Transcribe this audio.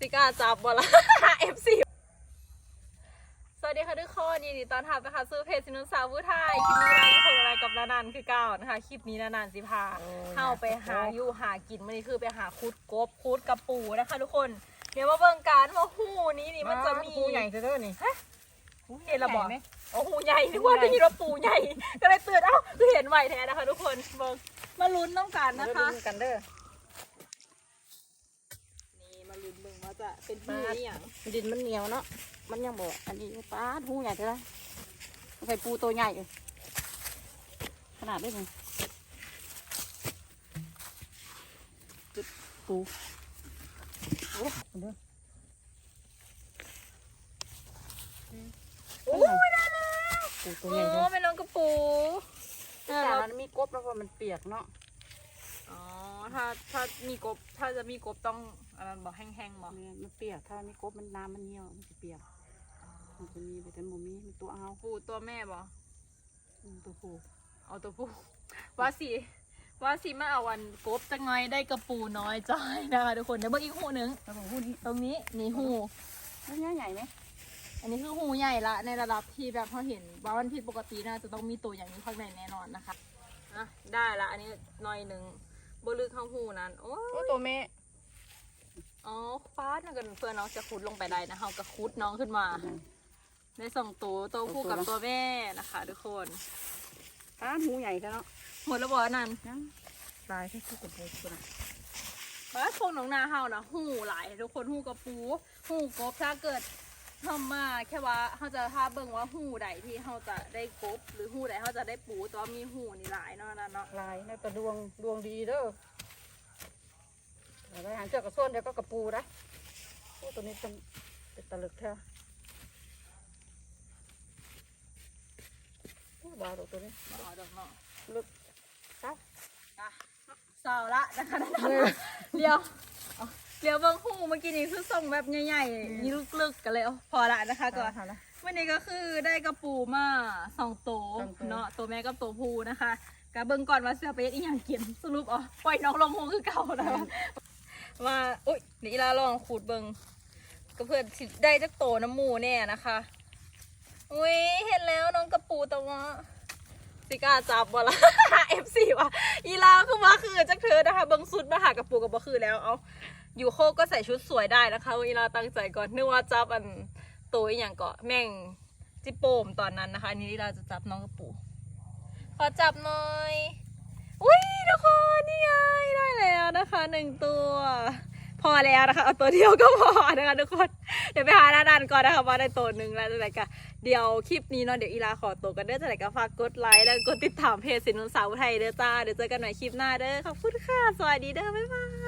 สิกล้าจับบ่ละ FC สวัสดีค่ะทุกคนยินดีต้อนรับนะคะสู่เพจสินุสาวผู้ไทยคลิปนี้เราอยู่คนอะไรกับนานันคือเก่านะคะคลิปนี้นานันสิพาโอ้ยเข้าไปหาอยู่หากินมันนี่คือไปหาคุดกบคุดกระปูนะคะ ทุกคนเดี๋ยวมาเบิ่งการว่าหูนี้นี่มันจะมีหูใหญ่เด้อนี่เห็นระบอกใหญ่ไหมโอ้หูใหญ่นึกว่าได้ยินว่าปูใหญ่ก็เลยเตือนเอ้าคือเห็นไหวแท้นะคะ ทุกคนเบิ่งมาลุ้นน้องกันมานะดูคะกันเด้อ นี่มาลุ้นเบิ่งว่าจะเป็นหูนี่อย่างดินมันเหนียวเนาะ มันยังบอกอันนี้ป้าดหูใหญ่เท่าไหรใส่ปูตัวใหญ่เลยขนาดได้ไงจุดปูโอ้เด้อโอ้ยได้แล้วปูตัวโอ้ใหญ่เลยเป็นน้องกระปูแต่มันมีกบแล้วพอมันเปียกเนาะ อ๋อ ถ้าถ้ามีกบ ถ้าจะมีกบต้องอันนั้นบอกแห้งๆบอกเนี่ยมันเปียกถ้ามีกบมันน้ำมันเหนียวมันจะเปียกมันจะมีไปแต่หมูมีมีตัวเอาปูตัวแม่บอกอืมตัวปูเอาตัวปูว่าสิว่าสิมาเอาวันกบจังไงได้กระปูน้อยจ้อยนะคะทุกคนเดี๋ยวเบิ่งอีกหูหนึงแล้วผมพูดนี่ตรงนี้นี่หูมันใหญ่ใหญ่ไหมอันนี้คือหูใหญ่ละในระดับที่แบบเขาเห็นว่ามันผิดปกติน่าจะต้องมีตัวอย่างนี้ข้างในแน่นอนนะคะอะได้ละอันนี้หน่อยหนึ่ง บลึกข้างหูนั้นโอ้โอ้ตัวแม่อ๋อฟ้าน่ากันเพื่อนน้องจะคุดลงไปได้นะเขาก็คุดน้องขึ้นมาได้ส่งตัวตัวผู้กับตัวแม่นะคะ ทุกคนป้าดหูใหญ่กันเนาะหมดแล้วบอกนั่นยังลายที่คู่กับปูตัวน่ะว่าโคงหนองนาเฮานะหูหลายทุกคนหูกระปูหูกบถ้าเกิด ทำมาแค่ว่าเขาจะถ้าเบิ่งว่าหูใดที่เขาจะได้กบหรือหูใดเขาจะได้ปูแตัวามีหูนี่หลายเนาะนั่นเนาะลายน่าจะดวงดวงดีเด้อเดี๋ยวไปหาเจ้ากระส่วนเดี๋ยวก็กระปูนะโอ้ตัวนี้ต้องเป็นตะลึกแท้โอ้บาดอกตัวนี้บ่เอาดอกเนาะลึกครับอะเศร้าละนะคะนั่นน่ะเดี๋ยว เอาเดี๋ยวเบิ่งหูเมื่อกี้นี้คือส่งแบบใหญ่ๆนี่ลึกๆกันเลยเอาพอละนะคะก่อนเอาละวันนี้ก็คือได้กระปูมาสองตัวสองตัวเนาะตัวแม่กับตัวผู้นะคะกะเบิ่งก่อนว่าเสื้อไปเฮ็ดอีหยังกินสรุปอ๋อปล่อยน้องลงหูคือเก่านะว่าอุ้ยนี่ลาลองขูดเบิ่งก็เพื่อนสิได้จักโตน้ำหมูแน่นะคะอุ้ยเห็นแล้วน้องกระปูตัวว่าสิกล้าจับบ่ละ F4 ว่ะอีลาคือว่าคือจักเธอนะคะเบิ่งสุดมาหากระปูกับบ่คือแล้วเอา อยู่โคก็ใส่ชุดสวยได้นะคะอีลาตั้งใจก่อนนึกว่าจับอันตัวอหย่างเกาะแม่งจิโปมตอนนั้นนะคะอันนี้เราจะจับน้องกระปูขอจับหน่อยอุ้ยทุกคนนี่ไงได้แล้วนะคะหนึ่งตัว พอแล้วนะคะเอาตัวเดียวก็พอนะคะทุกคนเดี๋ยวไปหาหน้าดันก่อนนะคะว่าได้ตัวหนึ่งแล้วจะไหนกันเดี๋ยวคลิปนี้เนาะเดี๋ยวอีลาขอตัวกันเด้อจะไหนก็ฝากกดไลค์แล้วกดติดตามเพจสินนสาวไทยเด้อจ้าเดี๋ยวเจอกันใหม่คลิปหน้าเด้อขอบคุณค่ะสวัสดีเด้อบ๊ายบาย